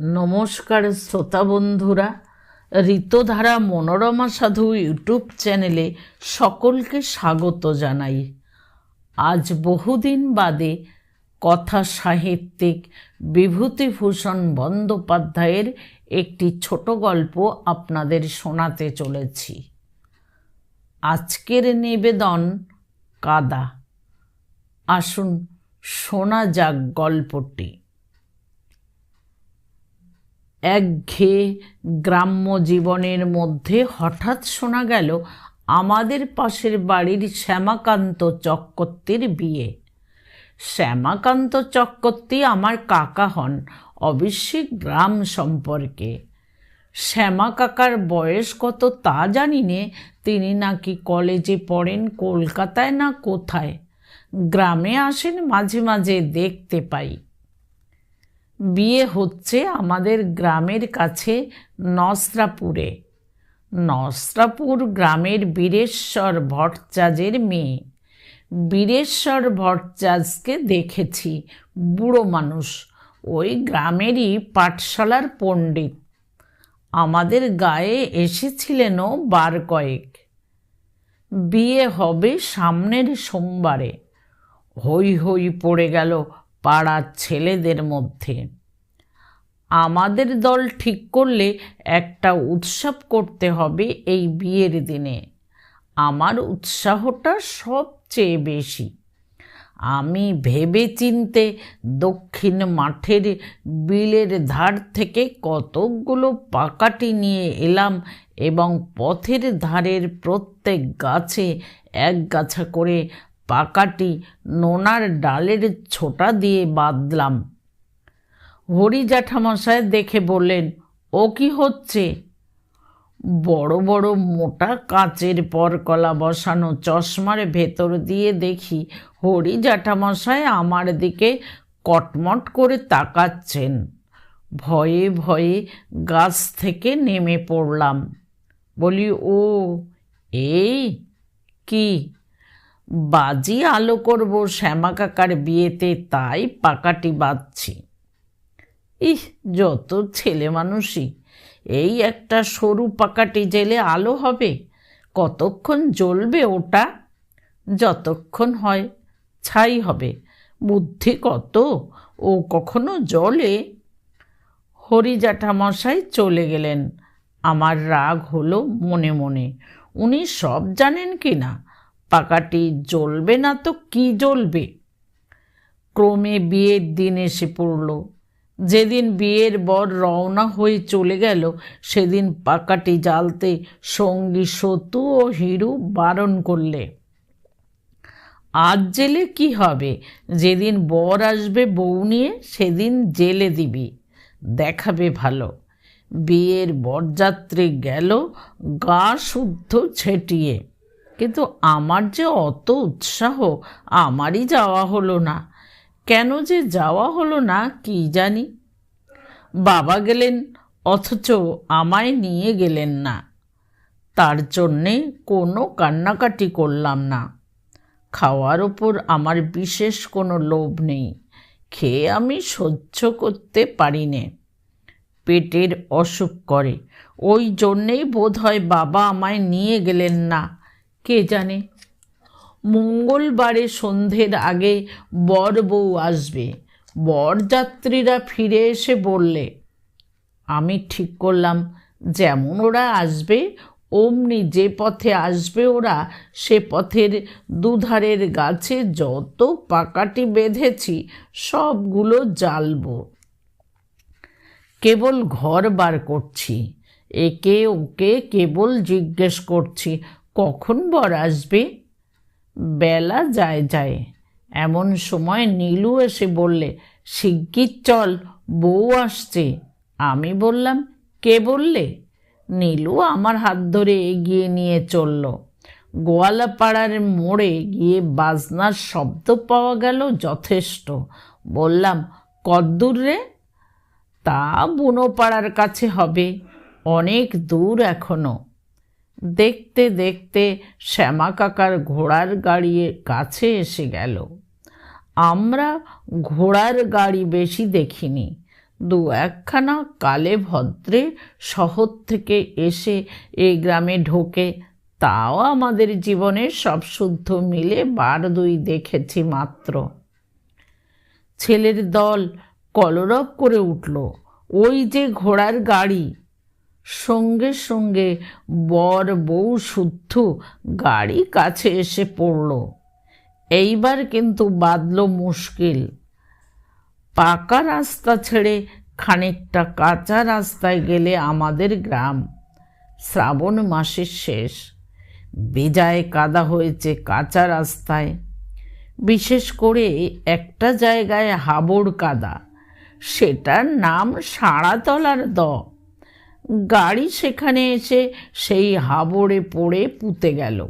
নমস্কার শ্রোতা বন্ধুরা, ঋতধারা মনোরমা সাধু ইউটিউব চ্যানেলে সকলকে স্বাগত জানাই। আজ বহুদিন বাদে কথা সাহিত্যিক বিভূতিভূষণ বন্দ্যোপাধ্যায়ের একটি ছোট গল্প আপনাদের শোনাতে চলেছি। আজকের নিবেদন কাদা। আসুন, শোনা যাক গল্পটি। একঘেয়ে গ্রাম্য জীবনের মধ্যে হঠাৎ শোনা গেল আমাদের পাশের বাড়ির শ্যামাকান্ত চক্রবর্তীর বিয়ে। শ্যামাকান্ত চক্রবর্তী আমার কাকা হন অবশ্যই গ্রাম সম্পর্কে। শ্যামা কাকার বয়স কত তা জানি নে, তিনি নাকি কলেজে পড়েন কলকাতায় না কোথায়? গ্রামে আসেন, মাঝে মাঝে দেখতে পাই। বিয়ে হচ্ছে আমাদের গ্রামের কাছে নসরাপুরে। নসরাপুর গ্রামের বীরেশ্বর ভট্টাচার্যের মেয়ে। বীরেশ্বর ভট্টাচার্যকে দেখেছি, বুড়ো মানুষ। ওই গ্রামেরই পাঠশালার পণ্ডিত। আমাদের গায়ে এসেছিলেনও বার কয়েক। বিয়ে হবে সামনের সোমবারে। হই হই পড়ে গেল পাড়ার ছেলেদের মধ্যে। আমাদের দল ঠিক করলে একটা উৎসব করতে হবে এই বিয়ের দিনে। আমার উৎসাহটা সবচেয়ে বেশি। আমি ভেবে চিনতে দক্ষিণ মাঠের বিলের ধার থেকে কতকগুলো পাকাটি নিয়ে এলাম এবং পথের ধারের প্রত্যেক গাছে এক গাছা করে পাকাটি নোনার ডালের ছোটা দিয়ে বাঁধলাম। হরি জ্যাঠামশায় দেখে বললেন, ও কি হচ্ছে? বড় বড় মোটা কাচের পরকলা বসানো চশমার ভেতর দিয়ে দেখি হরি জ্যাঠামশাই আমার দিকে কটমট করে তাকাচ্ছেন। ভয়ে ভয়ে গাছ থেকে নেমে পড়লাম। বলি, ও, এই কি বাজি আলো করব শ্যামা কাকার বিয়েতে, তাই পাকাটি বাঁধছি। ইহ, যত ছেলে মানুষই, এই একটা সরু পাকাটি জেলে আলো হবে, কতক্ষণ জ্বলবে ওটা? যতক্ষণ হয় ছাই হবে, বুদ্ধি কত? ও কখনো জ্বলে? হরি জ্যাঠামশাই চলে গেলেন। আমার রাগ হলো মনে মনে। উনি সব জানেন কি না? পাকাটি জ্বলবে না তো কি জ্বলবে? ক্রমে বিয়ের দিন এসে পড়ল। যেদিন বিয়ের বর রওনা হয়ে চলে গেল, সেদিন পাকাটি জ্বালতে সঙ্গী সতু ও হিরু বারণ করলে। আজ জেলে কি হবে? যেদিন বর আসবে বউ নিয়ে, সেদিন জেলে দিবি। দেখাবে ভালো। বিয়ের বরযাত্রী গেল গা শুদ্ধ ছেটিয়ে। কিন্তু আমার যে অত উৎসাহ, আমারই যাওয়া হলো না। কেন যে যাওয়া হলো না, কি জানি? বাবা গেলেন, অথচ আমায় নিয়ে গেলেন না। তার জন্যে কোনো কান্নাকাটি করলাম না। খাওয়ার ওপর আমার বিশেষ কোনো লোভ নেই। খেয়ে আমি সহ্য করতে পারি নে পেটের অসুখ করে। ওই জন্যেই বোধ হয় বাবা আমায় নিয়ে গেলেন না। কে জানে? মঙ্গলবারে সন্ধ্যের আগে বর বউ আসবে। বরযাত্রীরা ফিরে এসে বললে, আমি ঠিক করলাম, যেমন ওরা আসবে, অমনি যে পথে আসবে ওরা, সে পথের দুধারের গাছে যত পাকাটি বেঁধেছি, সবগুলো জ্বালব। কেবল ঘর বার করছি, একে ওকে কেবল জিজ্ঞেস করছি কখন বর আসবে? বেলা যায় যায়। এমন সময় নীলু এসে বললে, শিগগির চল, বউ আসছে। আমি বললাম, কে বললে? নীলু আমার হাত ধরে এগিয়ে নিয়ে চলল। গোয়ালাপাড়ার মোড়ে গিয়ে বাজনার শব্দ পাওয়া গেল যথেষ্ট। বললাম, কদ্দূর রে? তা বুনোপাড়ার কাছে হবে, অনেক দূর এখনও। দেখতে দেখতে শ্যামা কাকার ঘোড়ার গাড়ির কাছে এসে গেল। আমরা ঘোড়ার গাড়ি বেশি দেখিনি। দু একখানা কালে ভদ্রে শহর থেকে এসে এই গ্রামে ঢোকে। তাও আমাদের জীবনে সব শুদ্ধ মিলে বার দুই দেখেছি মাত্র। ছেলের দল কলরব করে উঠল। ওই যে ঘোড়ার গাড়ি সঙ্গে সঙ্গে বর বউ শুদ্ধ গাড়ি কাছে এসে পড়ল। এইবার কিন্তু বাদল মুশকিল। পাকা রাস্তা ছেড়ে খানিকটা কাঁচা রাস্তায় গেলে আমাদের গ্রাম। শ্রাবণ মাসের শেষ। বেজায় কাদা হয়েছে কাঁচা রাস্তায়। বিশেষ করে একটা জায়গায় হাবড় কাদা। সেটার নাম সাড়াতলার দ। গাড়ি সেখানে এসে সেই হাবড়ে পড়ে পুঁতে গেল।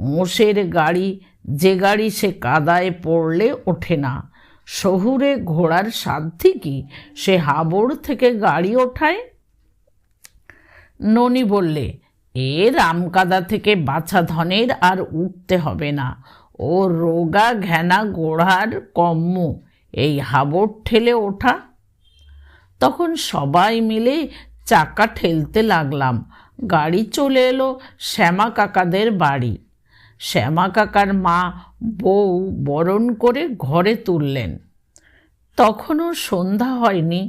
মোষের গাড়ি, যে গাড়ি সে কাদায় পড়লে ওঠে না। শহুরে ঘোড়ার সাধ্যি কি? সে হাবড় থেকে গাড়ি ওঠায়? ননি বললে, এ রামকাদা থেকে বাছা ধনের আর উঠতে হবে না। ও রোগা ঘেনা গোড়ার কম্ম, এই হাবড় ঠেলে ওঠা। তখন সবাই মিলে চাকা ঠেলতে লাগলাম। গাড়ি চলে এলো শ্যামা কাকাদের বাড়ি। শ্যামা কাকার মা বউ বরণ করে ঘরে তুললেন। তখনও সন্ধ্যা হয়নি।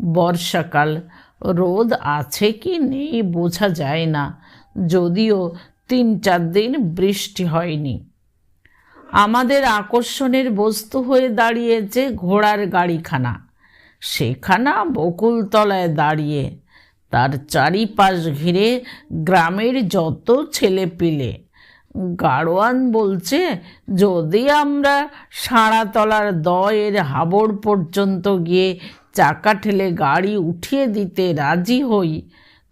বর্ষাকাল, রোদ আছে কি নেই বোঝা যায় না, যদিও তিন চার দিন বৃষ্টি হয়নি। আমাদের আকর্ষণের বস্তু হয়ে দাঁড়িয়েছে ঘোড়ার গাড়িখানা। সেখানা বকুলতলায় দাঁড়িয়ে তার চারিপাশ ঘিরে গ্রামের যত ছেলে পিলে গাড়োয়ান বলছে, যদি আমরা সাড়াতলার দয়ের হাবড় পর্যন্ত গিয়ে চাকা ঠেলে গাড়ি উঠিয়ে দিতে রাজি হই,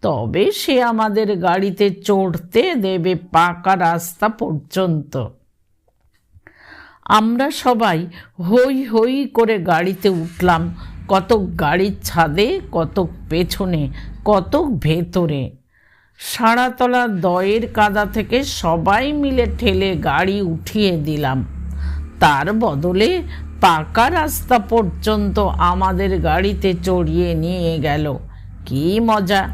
তবে সে আমাদের গাড়িতে চড়তে দেবে পাকা রাস্তা পর্যন্ত। আমরা সবাই হই হই করে গাড়িতে উঠলাম, কতক গাড়ির ছাদে, কতক পেছনে কতক ভেতরে। সাড়াতলা দয়ের কাদা থেকে সবাই মিলে ঠেলে গাড়ি উঠিয়ে দিলাম। তার বদলে পাকা রাস্তা পর্যন্ত আমাদের গাড়িতে চড়িয়ে নিয়ে গেল। কি মজা।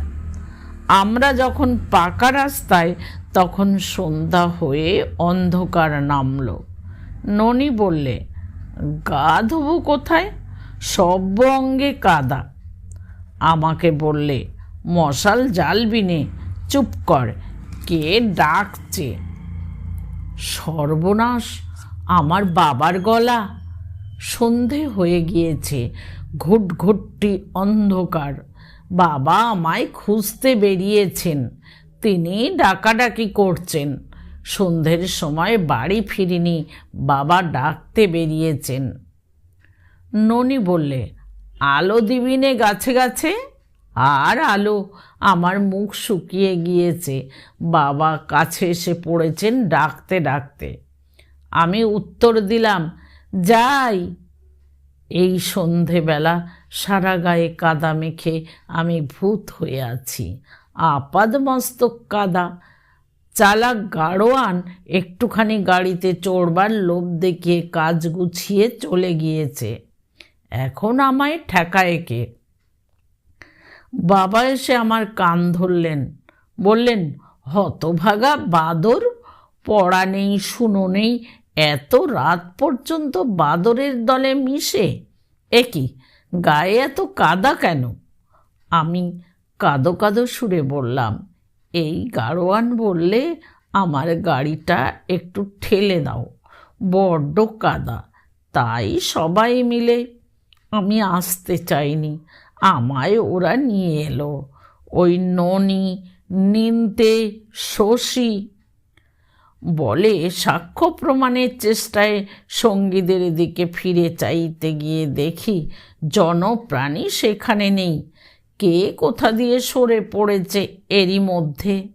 আমরা যখন পাকা রাস্তায়, তখন সন্ধ্যা হয়ে অন্ধকার নামলো। ননি বললে, গা ধোবো কোথায়? সব অঙ্গে কাদা। আমাকে বললে মশাল জ্বালবি নে চুপ কর, কে ডাকছে? সর্বনাশ, আমার বাবার গলা। সন্ধে হয়ে গিয়েছে, ঘুটঘুটটি অন্ধকার। বাবা আমায় খুঁজতে বেরিয়েছেন, তিনি ডাকাডাকি করছেন। সন্ধ্যের সময় বাড়ি ফিরিনি, বাবা ডাকতে বেরিয়েছেন। ননি বললে, আলো দিবিনে গাছে গাছে? আর আলো, আমার মুখ শুকিয়ে গিয়েছে। বাবা কাছে এসে পড়েছেন ডাকতে ডাকতে। আমি উত্তর দিলাম, যাই। এই সন্ধেবেলা সারা গায়ে কাদা মেখে আমি ভূত হয়ে আছি। আপাদ মস্তক কাদা। চালাক গাড়োয়ান একটুখানি গাড়িতে চড়বার লোভ দেখিয়ে কাজ গুছিয়ে চলে গিয়েছে। এখন আমায় ঠেকায় কে? বাবা এসে আমার কান ধরলেন। বললেন, হতভাগা বাদর, পড়া নেই, শুনো নেই, এত রাত পর্যন্ত বাদরের দলে মিশে। একই গায়ে এত কাদা কেন? আমি কাদো কাদো সুরে বললাম, এই গাড়োয়ান বললে আমার গাড়িটা একটু ঠেলে দাও, বড্ড কাদা, তাই সবাই মিলে আমি আসতে চাইনি। আমায় ওরা নিয়ে এলো। ওই ননি, নিনতে, শশী বলে সাক্ষ্য প্রমাণের চেষ্টায় সঙ্গীদের দিকে ফিরে চাইতে গিয়ে দেখি জনপ্রাণী সেখানে নেই। কে কোথা দিয়ে সরে পড়েছে এরই মধ্যে?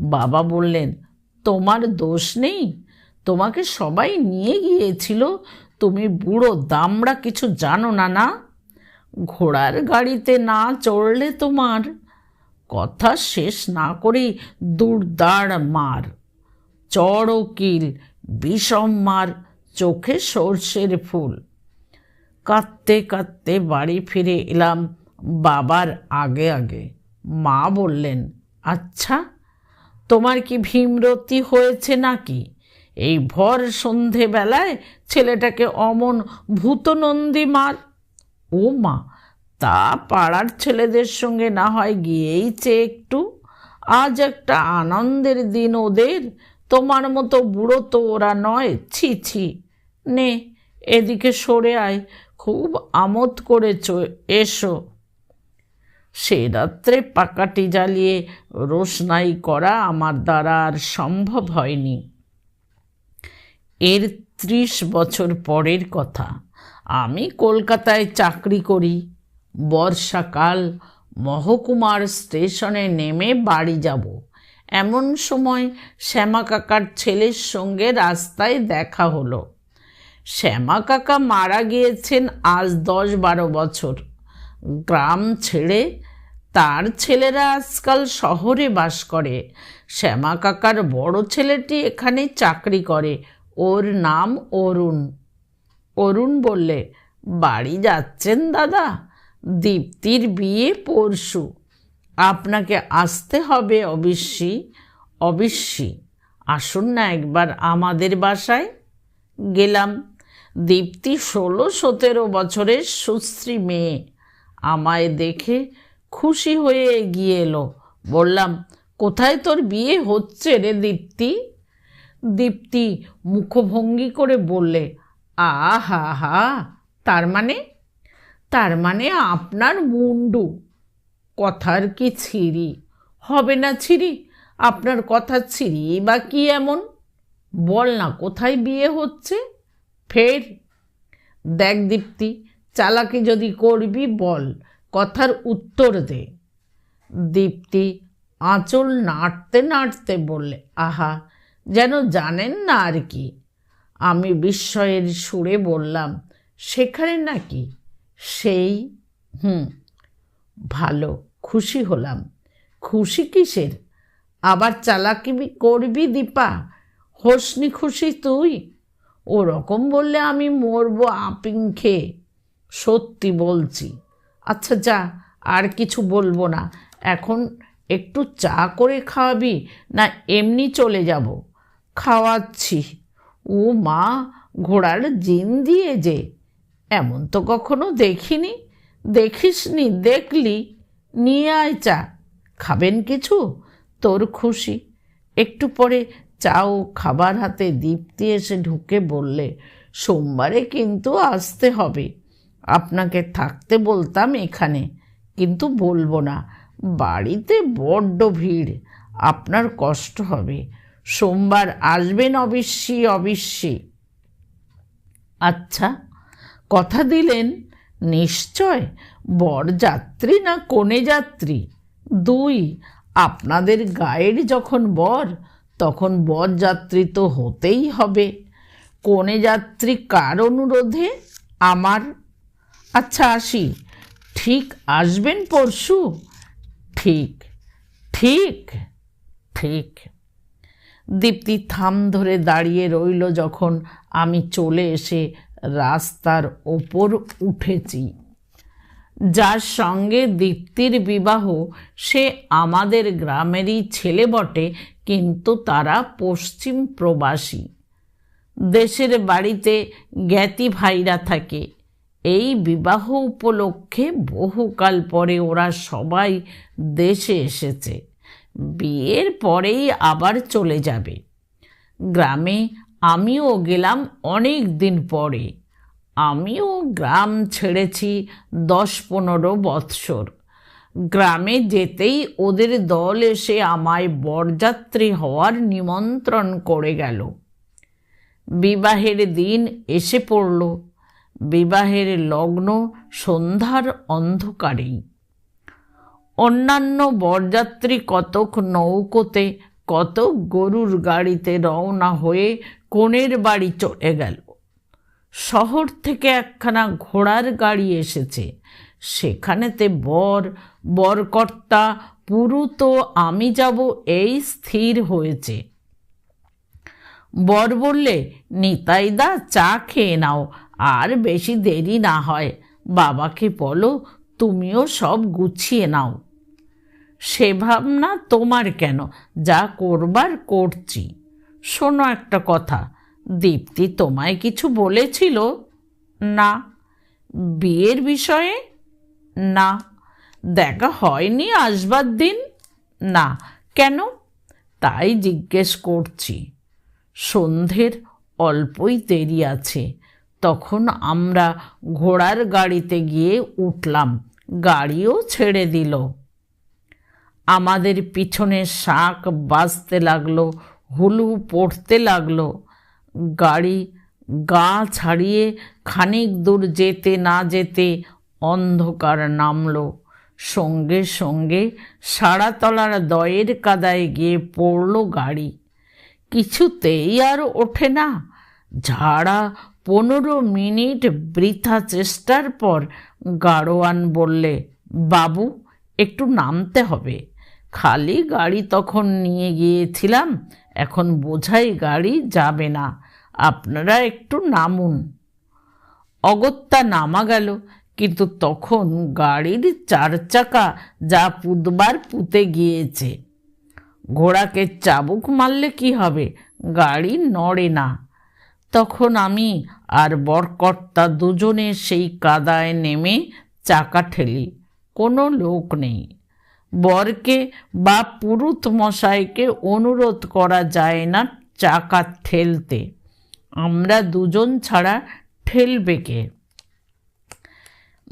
বাবা বললেন, তোমার দোষ নেই। তোমাকে সবাই নিয়ে গিয়েছিল। তুমি বুড়ো দামড়া কিছু জানো না না? ঘোড়ার গাড়িতে না চড়লে তোমার কথা শেষ না করেই দুর্দার মার। চড় কিল, বিষম মার, চোখে সর্ষের ফুল। কাঁদতে কাঁদতে বাড়ি ফিরে এলাম বাবার আগে আগে। মা বললেন আচ্ছা তোমার কি ভীমরতি হয়েছে নাকি? এই ভর সন্ধেবেলায় ছেলেটাকে অমন ভূতনন্দী মার। ও মা, তা পাড়ার ছেলেদের সঙ্গে না হয় গিয়েইছে একটু? আজ একটা আনন্দের দিন ওদের। তোমার মতো বুড়ো তো ওরা নয়। ছি ছি। নে, এদিকে সরে আয়। খুব আমোদ করেছ, এসো। সে রাত্রে পাকাটি জ্বালিয়ে রোশনাই করা আমার দ্বারা আর সম্ভব হয়নি। এর ত্রিশ বছর পরের কথা। আমি কলকাতায় চাকরি করি। বর্ষাকাল মহকুমার স্টেশনে নেমে বাড়ি যাব। এমন সময় শ্যামা কাকার ছেলের সঙ্গে রাস্তায় দেখা হলো। শ্যামা কাকা মারা গিয়েছেন আজ দশ বারো বছর। গ্রাম ছেড়ে তার ছেলেরা আজকাল শহরে বাস করে। শ্যামা কাকার বড় ছেলেটি এখানে চাকরি করে। ওর নাম অরুণ। অরুণ বললে, বাড়ি যাচ্ছেন দাদা? দীপ্তির বিয়ে পরশু। আপনাকে আসতে হবে অবশ্যই অবশ্যই আসুন না একবার আমাদের বাসায়। গেলাম। দীপ্তি ষোলো সতেরো বছরের সুশ্রী মেয়ে। আমায় দেখে খুশি হয়ে এগিয়ে এলো। বললাম, কোথায় তোর বিয়ে হচ্ছে রে দীপ্তি? দীপ্তি মুখভঙ্গি করে বললে আহা হা তার মানে? তার মানে আপনার মুন্ডু। কথার কি ছিরি? হবে না ছিরি? আপনার কথা ছিরি বা কি এমন? বল না, কোথায় বিয়ে হচ্ছে? ফের? দেখ দীপ্তি, চালাকি যদি করবি বল, কথার উত্তর দে। দীপ্তি আঁচল নাড়তে নাড়তে বললে, আহা যেন জানেন না আর কি। আমি বিস্ময়ের সুরে বললাম, সেখানে নাকি? সেই, হুম, ভালো, খুশি হলাম। খুশি কিসের? আবার চালাকি করবি দীপা? হোসনি খুশি তুই? ওরকম বললে আমি মরবো আপিং খেয়ে। সত্যি বলছি। আচ্ছা যা, আর কিছু বলব না। এখন একটু চা করে খাওয়াবি, না এমনি চলে যাব? খাওয়াচ্ছি। ও মা, ঘোড়ার জিন দিয়ে যে। এমন তো কখনো দেখিনি। দেখিসনি, দেখলি। নিয়ে আয় চা। খাবেন কিছু? তোর খুশি। একটু পরে চাও খাবার হাতে দীপ্তি এসে ঢুকে বললে, সোমবারে কিন্তু আসতে হবে। আপনাকে থাকতে বলতাম এখানে, কিন্তু বলব না। বাড়িতে বড্ড ভিড়। আপনার কষ্ট হবে। সোমবার আসবেন অবশ্যই অবশ্যই আচ্ছা কথা দিলেন নিশ্চয় বরযাত্রী না কনে যাত্রী দুই, আপনাদের গায়ের যখন বর, তখন বরযাত্রী তো হতেই হবে। কনে যাত্রী কার অনুরোধে? আমার? আচ্ছা আসি। ঠিক আসবেন পরশু? ঠিক ঠিক ঠিক। দীপ্তি থাম ধরে দাঁড়িয়ে রইল যখন আমি চলে এসে রাস্তার ওপর উঠেছি। যার সঙ্গে দীপ্তির বিবাহ সে আমাদের গ্রামেরই ছেলে বটে, কিন্তু তারা পশ্চিম প্রবাসী। দেশের বাড়িতে জ্ঞাতি ভাইরা থাকে। এই বিবাহ উপলক্ষে বহুকাল পরে ওরা সবাই দেশে এসেছে। বিয়ের পরেই আবার চলে যাবে। গ্রামে আমিও গেলাম অনেক দিন পরে। আমিও গ্রাম ছেড়েছি দশ পনেরো বৎসর। গ্রামে যেতেই ওদের দল এসে আমায় বরযাত্রী হওয়ার নিমন্ত্রণ করে গেল। বিবাহের দিন এসে পড়ল। বিবাহের লগ্ন সন্ধ্যার অন্ধকারেই। অন্যান্য বরযাত্রী কতক নৌকোতে, কতক গরুর গাড়িতে রওনা হয়ে কনের বাড়ি চলে গেল। শহর থেকে একখানা ঘোড়ার গাড়ি এসেছে। সেখানেতে বর, বরকর্তা পুরু তো আমি যাব এই স্থির হয়েছে। বর বললে, নিতাইদা চা খেয়ে নাও, আর বেশি দেরি না হয়। বাবাকে বলো, তুমিও সব গুছিয়ে নাও। সে ভাবনা তোমার কেন? যা করবার করছি। শোনো একটা কথা, দীপ্তি তোমায় কিছু বলেছিল? না। বিয়ের বিষয়ে? না। দেখা হয়নি আসবার দিন? না। কেন? তাই জিজ্ঞেস করছি। সন্ধ্যের অল্পই দেরি আছে। তখন আমরা ঘোড়ার গাড়িতে গিয়ে উঠলাম। গাড়িও ছেড়ে দিল। আমাদের পিছনে শাঁখ বাজতে লাগল, হুলু পড়তে লাগল। গাড়ি গা ছাড়িয়ে খানিক দূর যেতে না যেতে অন্ধকার নামলো। সঙ্গে সঙ্গে সাড়াতলার দয়ের কাদায় গিয়ে পড়ল গাড়ি। কিছুতেই আর ওঠে না। ঝাড়া পনেরো মিনিট বৃথা চেষ্টার পর গাড়োয়ান বললে, বাবু, একটু নামতে হবে। খালি গাড়ি তখন নিয়ে গিয়েছিলাম, এখন বোঝাই গাড়ি যাবে না। আপনারা একটু নামুন। অগত্যা নামা গেল, কিন্তু তখন গাড়ির চার চাকা যা পুতবার পুঁতে গিয়েছে। ঘোড়াকে চাবুক মারলে কি হবে? গাড়ি নড়ে না। তখন আমি আর বরকর্তা দুজনে সেই কাদায় নেমে চাকা ঠেলি। কোনো লোক নেই। বরকে বা পুরুত মশাইকে অনুরোধ করা যায় না চাকা ঠেলতে। আমরা দুজন ছাড়া ঠেলবে কে?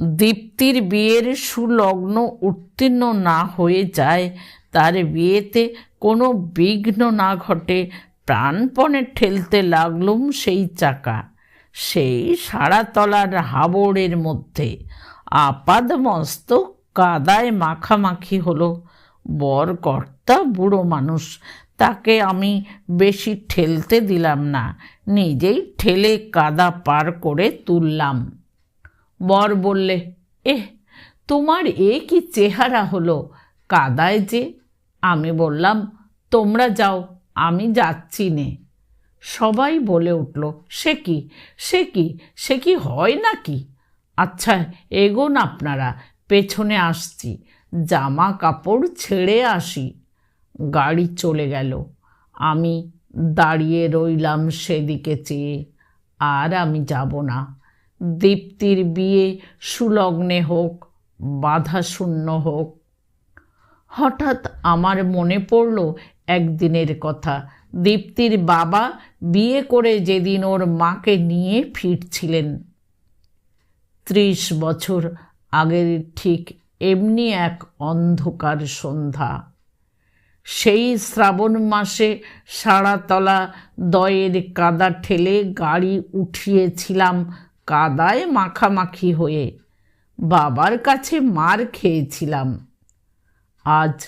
দীপ্তির বিয়ের সুলগ্ন উত্তীর্ণ না হয়ে যায়, তার বিয়েতে কোনো বিঘ্ন না ঘটে, প্রাণপণে ঠেলতে লাগলুম সেই চাকা। সেই সারাতলার হাবড়ের মধ্যে। আপাদ মস্তক কাদায় মাখামাখি হলো। বর কর্তা, বুড়ো মানুষ, তাকে আমি বেশি ঠেলতে দিলাম না। নিজেই ঠেলে কাদা পার করে তুললাম। বর বললে, এহ, তোমার এ কি চেহারা হলো? কাদায় যে? আমি বললাম, তোমরা যাও, আমি যাচ্ছি নে। সবাই বলে উঠল, সে কি? সে কি? সে কি হয় নাকি? আচ্ছা এগোন আপনারা। পেছনে আসছি, জামা কাপড় ছেড়ে আসি। গাড়ি চলে গেল। আমি দাঁড়িয়ে রইলাম সেদিকে চেয়ে। আর আমি যাব না। দীপ্তির বিয়ে সুলগ্নে হোক, বাধা শূন্য হোক। হঠাৎ আমার মনে পড়ল একদিনের কথা। দীপ্তির বাবা বিয়ে করে যেদিন ওর মাকে নিয়ে ফিরছিলেন। ত্রিশ বছর আগের ঠিক এমনি এক অন্ধকার সন্ধ্যা। সেই শ্রাবণ মাসে সারাতলা দয়ের কাদা ঠেলে গাড়ি উঠিয়েছিলাম কাদায় মাখামাখি হয়ে। বাবার কাছে মার খেয়েছিলাম। আজ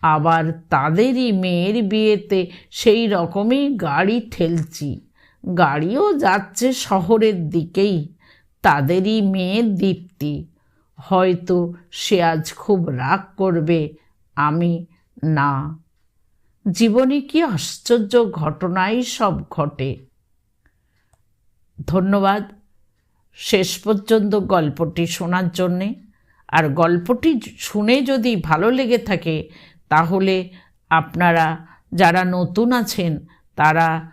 আবার তাদেরই মেয়ের বিয়েতে সেই রকমই গাড়ি ঠেলছি। গাড়িও যাচ্ছে শহরের দিকেই। তাদেরই মেয়ে দীপ্তি। হয়তো সে আজ খুব রাগ করবে, আমি না। জীবনে কি আশ্চর্য ঘটনাই সব ঘটে। ধন্যবাদ শেষ পর্যন্ত গল্পটি শোনার জন্যে। আর গল্পটি শুনে যদি ভালো লেগে থাকে, তাহলে আপনারা যারা নতুন আছেন, তারা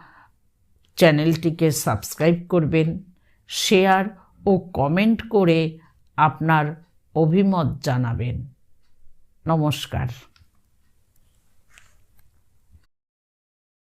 চ্যানেলটিকে সাবস্ক্রাইব করবেন, শেয়ার ও কমেন্ট করে আপনার অভিমত জানাবেন। নমস্কার।